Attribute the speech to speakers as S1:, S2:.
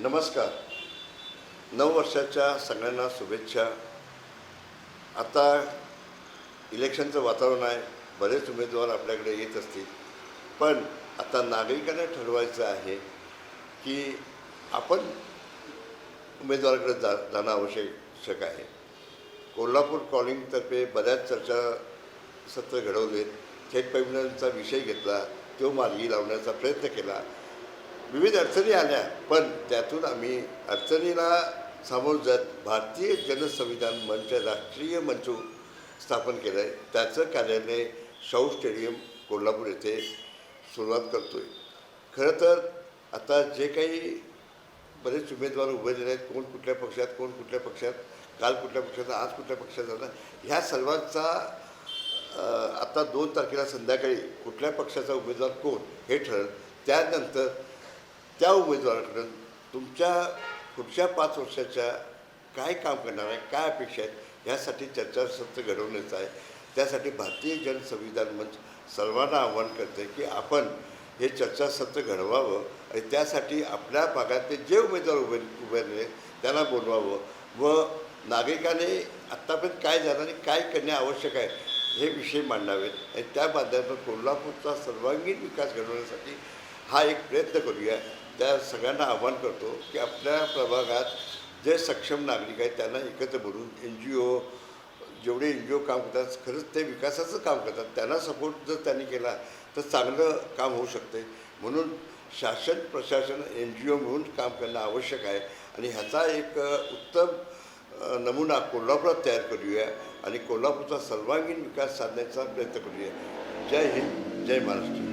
S1: नमस्कार. नऊ वर्षाच्या सगळ्यांना शुभेच्छा. आता इलेक्शनचं वातावरण आहे. बरेच उमेदवार आपल्याकडे येत असतील. पण आता नागरिकांना ठरवायचं आहे की आपण उमेदवाराकडे जा जाणं आवश्यक आहे. कोल्हापूर कॉलिंगतर्फे बऱ्याच चर्चा सत्र घडवलेत. थेट पैमिनलचा विषय घेतला तो मार्गी लावण्याचा प्रयत्न केला. विविध अडचणी आल्या पण त्यातून आम्ही अडचणीला सामोरं जात भारतीय जनसंविधान मंच राष्ट्रीय मंच स्थापन केलं आहे त्याचं कार्यालय शाहू स्टेडियम कोल्हापूर येथे सुरुवात करतो आहे खरं तर आता जे काही बरेच उमेदवार उभे आहेत कोण कुठल्या पक्षात कोण कुठल्या पक्षात काल कुठल्या पक्षात आज कुठल्या पक्षात झाला ह्या सर्वांचा आता दोन तारखेला संध्याकाळी कुठल्या पक्षाचा उमेदवार कोण हे ठरेल त्यानंतर त्या उमेदवाराकडून तुमच्या पुढच्या पाच वर्षाच्या काय काम करणार आहे काय अपेक्षा आहेत ह्यासाठी चर्चासत्र घडवण्याचं आहे. त्यासाठी भारतीय जनसंविधान मंच सर्वांना आव्हान करते की आपण हे चर्चासत्र घडवावं आणि त्यासाठी आपल्या भागातले जे उमेदवार उभे उभारले त्यांना बोलवावं व नागरिकाने आत्तापर्यंत काय झालं आणि काय करणे आवश्यक आहे हे विषय मांडावेत. आणि त्या माध्यमातून कोल्हापूरचा सर्वांगीण विकास घडवण्यासाठी हा एक प्रयत्न करूया. त्या सगळ्यांना आव्हान करतो की आपल्या प्रभागात जे सक्षम नागरिक आहेत त्यांना एकत्र बोलून एन जी ओ जेवढे एन जी ओ काम करतात खरंच ते विकासाचं काम करतात. त्यांना सपोर्ट जर त्यांनी केला तर चांगलं काम होऊ शकते म्हणून शासन प्रशासन एन जी ओ म्हणून काम करणं आवश्यक आहे. आणि ह्याचा एक उत्तम नमुना कोल्हापुरात तयार करूया आणि कोल्हापूरचा सर्वांगीण विकास साधण्याचा प्रयत्न करूया. जय हिंद जय महाराष्ट्र.